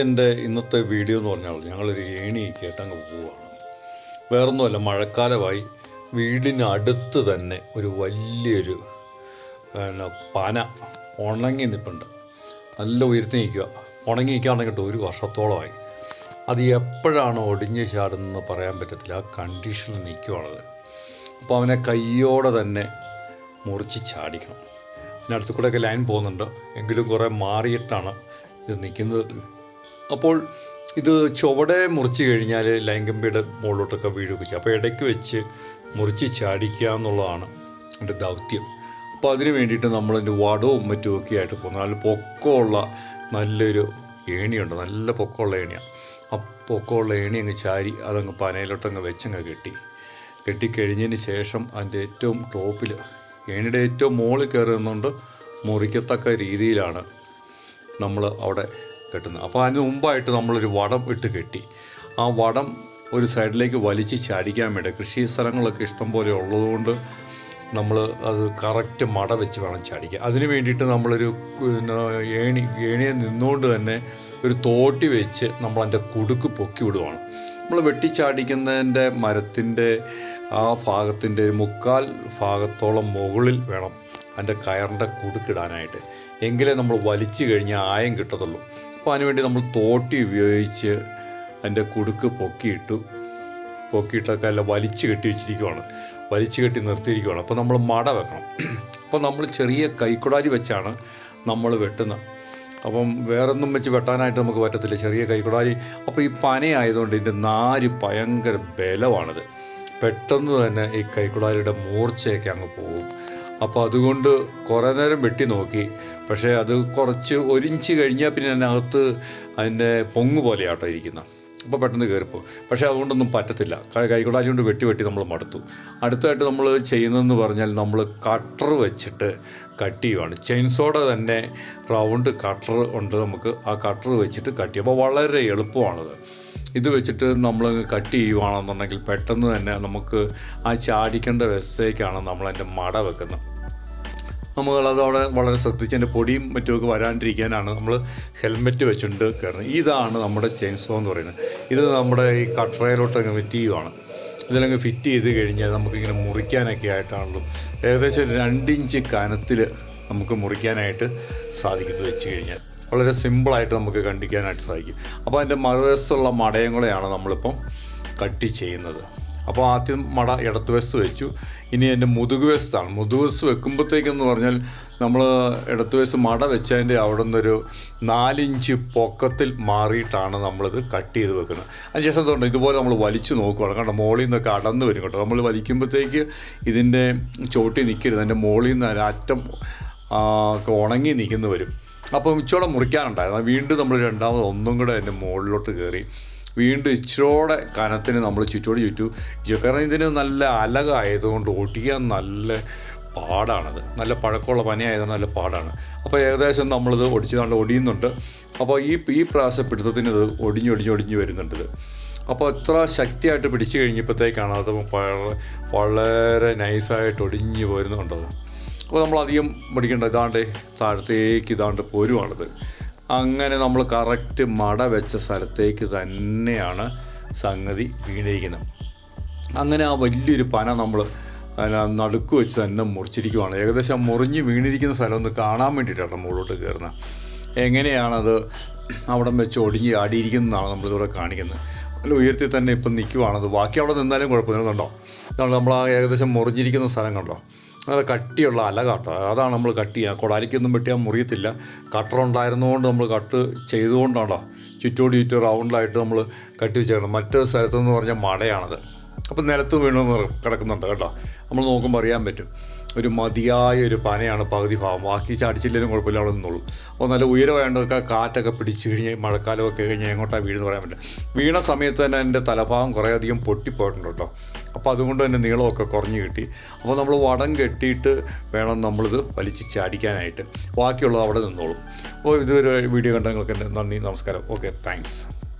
എന്റെ ഇന്നത്തെ വീഡിയോ എന്ന് പറഞ്ഞാൽ ഞങ്ങളൊരു ഏണി കേട്ടങ്ങ് പോവുകയാണ് വേറൊന്നുമല്ല മഴക്കാലമായി വീടിനടുത്ത് തന്നെ ഒരു വലിയൊരു പിന്നെ പന ഉണങ്ങി നിൽപ്പുണ്ട്. നല്ല ഉയർത്തി നിൽക്കുക. ഉണങ്ങി നിൽക്കുകയാണെങ്കിൽ ഒരു വർഷത്തോളമായി. അത് എപ്പോഴാണ് ഒടിഞ്ഞ് ചാടുന്നതെന്ന് പറയാൻ പറ്റത്തില്ല. ആ കണ്ടീഷനിൽ നിൽക്കുകയാണത്. അപ്പോൾ അവനെ കയ്യോടെ തന്നെ മുറിച്ച് ചാടിക്കണം. പിന്നെ അടുത്ത് കൂടെയൊക്കെ ലൈൻ പോകുന്നുണ്ട്. എങ്കിലും കുറേ മാറിയിട്ടാണ് ഇത് നിൽക്കുന്നത്. അപ്പോൾ ഇത് ചുവടെ മുറിച്ച് കഴിഞ്ഞാൽ ലൈംഗമ്പിയുടെ മുകളിലോട്ടൊക്കെ വീഴുക അപ്പോൾ ഇടയ്ക്ക് വെച്ച് മുറിച്ച് ചാടിക്കുക എന്നുള്ളതാണ് എന്റെ ദൗത്യം. അപ്പോൾ അതിന് വേണ്ടിയിട്ട് നമ്മളതിന്റെ വടവും മറ്റുമൊക്കെ ആയിട്ട് പോകുന്നു. നല്ല പൊക്കമുള്ള നല്ലൊരു ഏണിയുണ്ട്. നല്ല പൊക്കമുള്ള ഏണിയാണ് ആ പൊക്കമുള്ള ഏണി അങ്ങ് ചാരി അതങ്ങ് പനയിലോട്ടങ്ങ് വെച്ചങ്ങ് കെട്ടി. കെട്ടിക്കഴിഞ്ഞതിന് ശേഷം അതിന്റെ ഏറ്റവും ടോപ്പിൽ ഏണിയുടെ ഏറ്റവും മുകളിൽ കയറുന്നുണ്ട് മുറിക്കത്തക്ക രീതിയിലാണ് നമ്മൾ അവിടെ കെട്ടുന്നത്. അപ്പോൾ അതിന് മുമ്പായിട്ട് നമ്മളൊരു വടം ഇട്ട് കെട്ടി. ആ വടം ഒരു സൈഡിലേക്ക് വലിച്ച് ചാടിക്കാൻ വേണ്ടി കൃഷി സ്ഥലങ്ങളൊക്കെ ഇഷ്ടം പോലെ ഉള്ളതുകൊണ്ട് നമ്മൾ അത് കറക്റ്റ് മട വെച്ച് വേണം ചാടിക്കുക അതിന് വേണ്ടിയിട്ട് നമ്മളൊരു ഏണി ഏണിയെ നിന്നുകൊണ്ട് തന്നെ ഒരു തോട്ടി വെച്ച് നമ്മൾ അതിന്റെ കുടുക്ക് പൊക്കി വിടുവാണ്. നമ്മൾ വെട്ടിച്ചാടിക്കുന്നതിന്റെ മരത്തിന്റെ ആ ഭാഗത്തിന്റെ ഒരു മുക്കാൽ ഭാഗത്തോളം മുകളിൽ വേണം അതിന്റെ കയറിന്റെ കുടുക്കിടാനായിട്ട് എങ്കിലേ നമ്മൾ വലിച്ചു കഴിഞ്ഞാൽ ആയം കിട്ടത്തുള്ളൂ. അപ്പോൾ വേണ്ടി നമ്മൾ തോട്ടി ഉപയോഗിച്ച് അതിന്റെ കുടുക്ക് പൊക്കിയിട്ടു പൊക്കിയിട്ടൊക്കെ അല്ല വലിച്ചു കെട്ടി വെച്ചിരിക്കുവാണ്. വലിച്ചു കെട്ടി നിർത്തിയിരിക്കുവാണ്. അപ്പോൾ നമ്മൾ മട വെക്കണം. അപ്പോൾ നമ്മൾ ചെറിയ കൈക്കുടാരി വെച്ചാണ് നമ്മൾ വെട്ടുന്നത്. അപ്പം വേറൊന്നും വെച്ച് വെട്ടാനായിട്ട് നമുക്ക് പറ്റത്തില്ല. ചെറിയ കൈക്കുടാരി അപ്പോൾ ഈ പനയായതുകൊണ്ട് ഇതിന്റെ നാര് ഭയങ്കര ബലമാണിത്. പെട്ടെന്ന് തന്നെ ഈ കൈക്കുടാരിയുടെ മൂർച്ചയൊക്കെ അങ്ങ് പോകും അപ്പോൾ അതുകൊണ്ട് കുറേ നേരം വെട്ടി നോക്കി. പക്ഷേ അത് കുറച്ച് ഒരിഞ്ച് കഴിഞ്ഞാൽ പിന്നെ അതിനകത്ത് അതിന്റെ പൊങ്ങ് പോലെയാട്ടോ ഇരിക്കുന്നത് അപ്പോൾ പെട്ടെന്ന് കയറിപ്പോ പക്ഷേ അതുകൊണ്ടൊന്നും പറ്റത്തില്ല. കൈകൊടാലി കൊണ്ട് വെട്ടി വെട്ടി നമ്മൾ മടുത്തു. അടുത്തായിട്ട് നമ്മൾ ചെയ്യുന്നതെന്ന് പറഞ്ഞാൽ നമ്മൾ കട്ടർ വെച്ചിട്ട് കട്ട് ചെയ്യുവാണ് ചെയിൻസോടെ തന്നെ റൗണ്ട് കട്ടർ ഉണ്ട് നമുക്ക്. ആ കട്ടർ വെച്ചിട്ട് കട്ട് ചെയ്യും. അപ്പോൾ വളരെ എളുപ്പമാണത്. ഇത് വെച്ചിട്ട് നമ്മൾ കട്ട് ചെയ്യുവാണെന്നുണ്ടെങ്കിൽ പെട്ടെന്ന് തന്നെ നമുക്ക് ആ ചാടിക്കേണ്ട വെസേക്കാണ് നമ്മൾ അതിന്റെ മട വെക്കുന്നത് നമ്മളത് അവിടെ വളരെ ശ്രദ്ധിച്ച് അതിന്റെ പൊടിയും മറ്റുമൊക്കെ വരാണ്ടിരിക്കാനാണ് നമ്മൾ ഹെൽമെറ്റ് വെച്ചുകൊണ്ട് കയറുന്നത്. ഇതാണ് നമ്മുടെ ചെയിൻസോ എന്ന് പറയുന്നത്. ഇത് നമ്മുടെ ഈ കട്ടറയിലോട്ട് അങ്ങ് ഫിറ്റ് ചെയ്യുവാണ്. ഇതിലങ്ങ് ഫിറ്റ് ചെയ്ത് കഴിഞ്ഞാൽ നമുക്കിങ്ങനെ മുറിക്കാനൊക്കെ ആയിട്ടാണല്ലോ. ഏകദേശം രണ്ടിഞ്ച് കനത്തിൽ നമുക്ക് മുറിക്കാനായിട്ട് സാധിക്കും ഇത് വെച്ച് കഴിഞ്ഞാൽ. വളരെ സിമ്പിളായിട്ട് നമുക്ക് കണ്ടിക്കാനായിട്ട് സാധിക്കും. അപ്പോൾ അതിന്റെ മറുവശത്തുള്ള മടയും കൂടെയാണ് നമ്മളിപ്പം കട്ട് ചെയ്യുന്നത്. അപ്പോൾ ആദ്യം മട ഇടത്ത് വശത്ത് വെച്ചു. ഇനി എന്റെ മുതുക് വശത്താണ്. മുതുക് വശത്ത് വെക്കുമ്പോഴത്തേക്കെന്ന് പറഞ്ഞാൽ നമ്മൾ ഇടത്ത് വശത്ത് മട വെച്ചതിന്റെ അവിടെ നിന്നൊരു നാലിഞ്ച് പൊക്കത്തിൽ മാറിയിട്ടാണ് നമ്മളിത് കട്ട് ചെയ്ത് വെക്കുന്നത്. അതിനുശേഷം എന്തുകൊണ്ട് ഇതുപോലെ നമ്മൾ വലിച്ചു നോക്കുകയാണ് കാരണം മോളിൽ നിന്നൊക്കെ അടന്ന് വരും കേട്ടോ. നമ്മൾ വലിക്കുമ്പോഴത്തേക്ക് ഇതിന്റെ ചോട്ടി നിൽക്കരുത് അതിന്റെ മോളിൽ നിന്ന് അറ്റം ഉണങ്ങി നിൽക്കുന്നു വരും. അപ്പോൾ ഇച്ചോടെ മുറിക്കാനുണ്ടായിരുന്നു. വീണ്ടും നമ്മൾ രണ്ടാമത് ഒന്നും കൂടെ അതിന്റെ മുകളിലോട്ട് കയറി വീണ്ടും ഇച്ചിരോടെ കനത്തിന് നമ്മൾ ചുറ്റോട് ചുറ്റു. കാരണം നല്ല അലകായതുകൊണ്ട് ഒടിയാൻ നല്ല പാടാണത്. നല്ല പഴക്കമുള്ള പനിയായതുകൊണ്ട് നല്ല പാടാണ്. അപ്പോൾ ഏകദേശം നമ്മളിത് ഒടിച്ച് നല്ല ഒടിയുന്നുണ്ട്. അപ്പോൾ ഈ ഈ പ്രാവശ്യ പിടുത്തത്തിന് ഇത് ഒടിഞ്ഞ് ഒടിഞ്ഞ് ഒടിഞ്ഞ് വരുന്നുണ്ട് അപ്പോൾ എത്ര ശക്തിയായിട്ട് പിടിച്ചു കഴിഞ്ഞപ്പോഴത്തേക്കാണ് അത് വളരെ നൈസായിട്ട് ഒടിഞ്ഞ് വരുന്നുണ്ടത് അപ്പോൾ നമ്മൾ പിടിക്കേണ്ട ഇതാണ്ട് താഴത്തേക്ക് ഇതാണ്ട് പോരുവാണിത്. അങ്ങനെ നമ്മൾ കറക്റ്റ് മട വെച്ച സ്ഥലത്തേക്ക് തന്നെയാണ് സംഗതി വീണിരിക്കുന്നത്. അങ്ങനെ ആ വലിയൊരു പന നമ്മൾ നടുക്ക് വെച്ച് തന്നെ മുറിച്ചിരിക്കുവാണ്. ഏകദേശം മുറിഞ്ഞ് വീണിരിക്കുന്ന സ്ഥലം ഒന്ന് കാണാൻ വേണ്ടിയിട്ടാണ് മുകളിലോട്ട് കയറുന്നത്. എങ്ങനെയാണത് അവിടെ വെച്ച് ഒടിഞ്ഞ് ആടിയിരിക്കുന്നതാണ് നമ്മളിവിടെ കാണിക്കുന്നത്. നല്ല ഉയർത്തി തന്നെ ഇപ്പം നിൽക്കുവാണത് ബാക്കി അവിടെ നിന്നാലും കുഴപ്പമൊന്നുണ്ടോ ഇതാണ് നമ്മൾ ആ ഏകദേശം മുറിഞ്ഞിരിക്കുന്ന സ്ഥലം കണ്ടോ? അത് കട്ടിയുള്ള അല കാട്ടോ. അതാണ് നമ്മൾ കട്ട് ചെയ്യുക. കൊടാലിക്കൊന്നും വെട്ടിയാൽ മുറിയത്തില്ല. കട്ടർ ഉണ്ടായിരുന്നതുകൊണ്ട് നമ്മൾ കട്ട് ചെയ്തുകൊണ്ടാണോ ചുറ്റോട് ചുറ്റും റൗണ്ടിലായിട്ട് നമ്മൾ കട്ടി വെച്ചേക്കണം മറ്റൊരു സ്ഥലത്തെന്ന് പറഞ്ഞാൽ മടയാണത് അപ്പം നിലത്ത് വീണ് കിടക്കുന്നുണ്ട് കേട്ടോ. നമ്മൾ നോക്കുമ്പോൾ അറിയാൻ പറ്റും. ഒരു മതിയായ ഒരു പനയാണ് പകുതി ഭാവം ബാക്കി ചാടിച്ചില്ലെങ്കിലും കുഴപ്പമില്ല അവിടെ നിന്നുള്ളൂ അപ്പോൾ നല്ല ഉയരമായതൊക്കെ കാറ്റൊക്കെ പിടിച്ച് കഴിഞ്ഞ് മഴക്കാലമൊക്കെ കഴിഞ്ഞ് എങ്ങോട്ടാണ് വീണെന്ന് പറയാൻ പറ്റും വീണ സമയത്ത് തന്നെ എന്റെ തലഭാഗം കുറേയധികം പൊട്ടിപ്പോയിട്ടുണ്ട് കേട്ടോ. അപ്പോൾ അതുകൊണ്ട് തന്നെ നീളമൊക്കെ കുറഞ്ഞ് കിട്ടി. അപ്പോൾ നമ്മൾ വടം കെട്ടിയിട്ട് വേണം നമ്മളിത് വലിച്ച് ചാടിക്കാനായിട്ട്. ബാക്കിയുള്ളത് അവിടെ നിന്നോളും. അപ്പോൾ ഇതൊരു വീഡിയോ കണ്ടങ്ങൾക്ക് നന്ദി നമസ്കാരം. Okay thanks